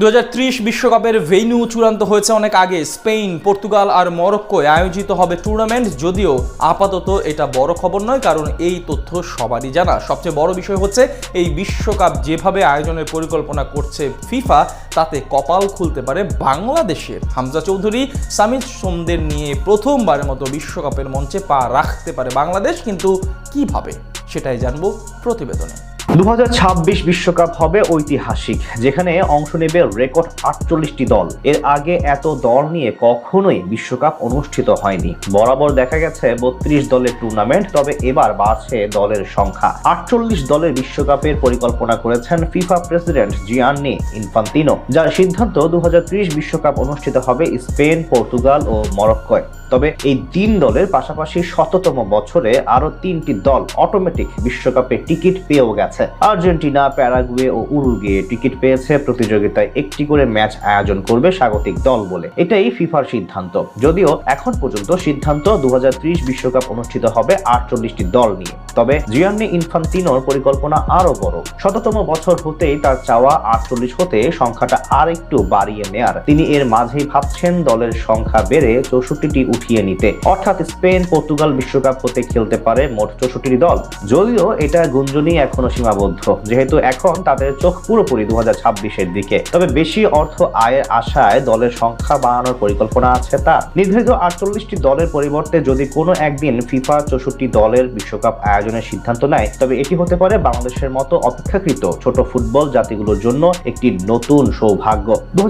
দু বিশ্বকাপের ভেন্যু চূড়ান্ত হয়েছে অনেক আগে। স্পেন, পর্তুগাল আর মরক্কোয় আয়োজিত হবে টুর্নামেন্ট যদিও আপাতত এটা বড় খবর নয়, কারণ এই তথ্য সবারই জানা। সবচেয়ে বড় বিষয় হচ্ছে, এই বিশ্বকাপ যেভাবে আয়োজনের পরিকল্পনা করছে ফিফা, তাতে কপাল খুলতে পারে বাংলাদেশের। হামজা চৌধুরী সামিদ সোমদের নিয়ে প্রথমবারের মতো বিশ্বকাপের মঞ্চে পা রাখতে পারে বাংলাদেশ, কিন্তু কীভাবে? সেটাই জানব প্রতিবেদনে। দু বিশ্বকাপ হবে ঐতিহাসিক, যেখানে অংশ নেবে রেকর্ড আটচল্লিশটি দল। এর আগে এত দল নিয়ে কখনোই বিশ্বকাপ অনুষ্ঠিত হয়নি। বরাবর দেখা গেছে বত্রিশ দলের টুর্নামেন্ট, তবে এবার বাড়ছে দলের সংখ্যা। আটচল্লিশ দলের বিশ্বকাপের পরিকল্পনা করেছেন ফিফা প্রেসিডেন্ট জিয়ান্নি ইনফান্তিনো, যার সিদ্ধান্ত দু বিশ্বকাপ অনুষ্ঠিত হবে স্পেন, পর্তুগাল ও মরক্কোয়। তবে এই তিন দলের পাশাপাশি শততম বছরে আরও তিনটি দল অটোমেটিক বিশ্বকাপে টিকিট পেয়েও গেছে। আর্জেন্টিনা, প্যারাগুয়ে ও উরুগুয়ে টিকিট পেয়েছে। প্রতিযোগিতায় একটি করে ম্যাচ আয়োজন করবে স্বাগতিক দল বলে। এটাই ফিফার সিদ্ধান্ত। যদিও এখন পর্যন্ত সিদ্ধান্ত দু বিশ্বকাপ অনুষ্ঠিত হবে আটচল্লিশটি দল নিয়ে। তবে জিয়ান্নি ইনফান্তিনোর পরিকল্পনা আরও বড়। শততম বছর হতেই তার চাওয়া আটচল্লিশ হতে সংখ্যাটা আর একটু বাড়িয়ে নেয়ার। তিনি এর মাঝেই ভাবছেন দলের সংখ্যা বেড়ে চৌষট্টিটি উঠিয়ে নিতে। অর্থাৎ স্পেন পর্তুগাল বিশ্বকাপ হতে খেলতে পারে মোট চৌষট্টি দল। যদিও এটা গুঞ্জনই এখনও সীমাবদ্ধ। যেহেতু এখন তাদের চোখ পুরোপুরি দু হাজার দিকে। তবে বেশি অর্থ আয়ের আশায় দলের সংখ্যা বাড়ানোর পরিকল্পনা আছে তার। নির্ধারিত আটচল্লিশটি দলের পরিবর্তে যদি কোনো একদিন ফিফা চৌষট্টি দলের বিশ্বকাপ আয়োজনের সিদ্ধান্ত নেয়। তবে এটি হতে পারে বাংলাদেশের মতো অপেক্ষাকৃত ছোট ফুটবল জাতিগুলোর জন্য একটি নতুন সৌভাগ্য। দু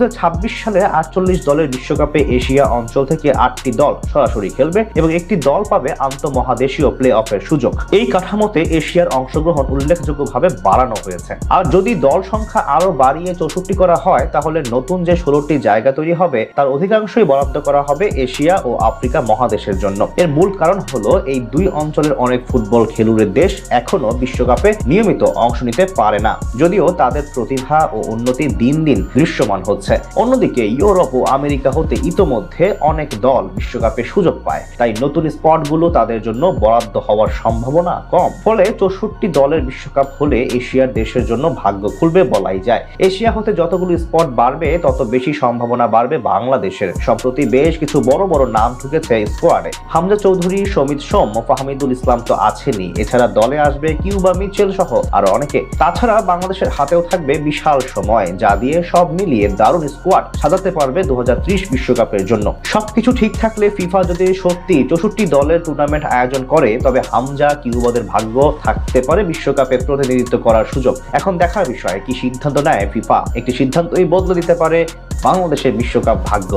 সালে আটচল্লিশ দলের বিশ্বকাপে এশিয়া অঞ্চল থেকে আটটি দল সরাসরি খেলবে এবং একটি দল পাবে আন্তঃমহাদেশীয় প্লে অফের সুযোগ। এই কাঠামোতে এশিয়ার অংশগ্রহণ উল্লেখযোগ্যভাবে বাড়ানো হয়েছে। আর যদি দল সংখ্যা আরও বাড়িয়ে চৌষট্টি করা হয়, তাহলে নতুন যে ষোলোটি জায়গা তৈরি হবে, তার অধিকাংশই বরাদ্দ করা হবে এশিয়া ও আফ্রিকা মহাদেশের জন্য। এর মূল কারণ হলো, এই দুই অঞ্চলের অনেক ফুটবল খেলুড়ের দেশ এখনও বিশ্বকাপে নিয়মিত অংশ নিতে পারে না। যদিও তাদের প্রতিভা ও উন্নতি দিন দিন দৃশ্যমান হচ্ছে। অন্যদিকে ইউরোপ ও আমেরিকা হতে ইতোমধ্যে অনেক দল বিশ্বকাপে সুযোগ পায়। তাই নতুন স্পটগুলো তাদের জন্য বরাদ্দ হওয়ার সম্ভাবনা কম। ফলে চৌষট্টি দলের বিশ্বকাপ হলে এশিয়ার দেশের জন্য ভাগ্য খুলবে বলাই যায়। এশিয়া হতে যতগুলো স্পট বাড়বে, তত বেশি সম্ভাবনা বাড়বে বাংলাদেশের। সম্প্রতি বেশ কিছু বড় বড় নাম ঢুকেছে স্কোয়াডে। হামজা চৌধুরী, সমিত সোম ও ফাহমিদুল ইসলাম তো আছেনই। এছাড়া দলে আসবে কিউবা মিচেল সহ আরও অনেকে। তাছাড়া বাংলাদেশের হাতেও থাকবে বিশাল সময়, যা দিয়ে সব মিলিয়ে দারুণ স্কোয়াড সাজাতে পারবে দু বিশ্বকাপের জন্য। সবকিছু ঠিক থাকলে ফিফা যদি সত্যি চৌষট্টি দলের টুর্নামেন্ট আয়োজন করে, তবে হামজা কিউবাদের ভাগ্য থাকতে পারে বিশ্বকাপে প্রতিনিধিত্ব করার সুযোগ। এখন দেখার বিষয়, কি সিদ্ধান্ত নেয় ফিফা? একটি সিদ্ধান্তই বদলে দিতে পারে বাংলাদেশের বিশ্বকাপ ভাগ্য।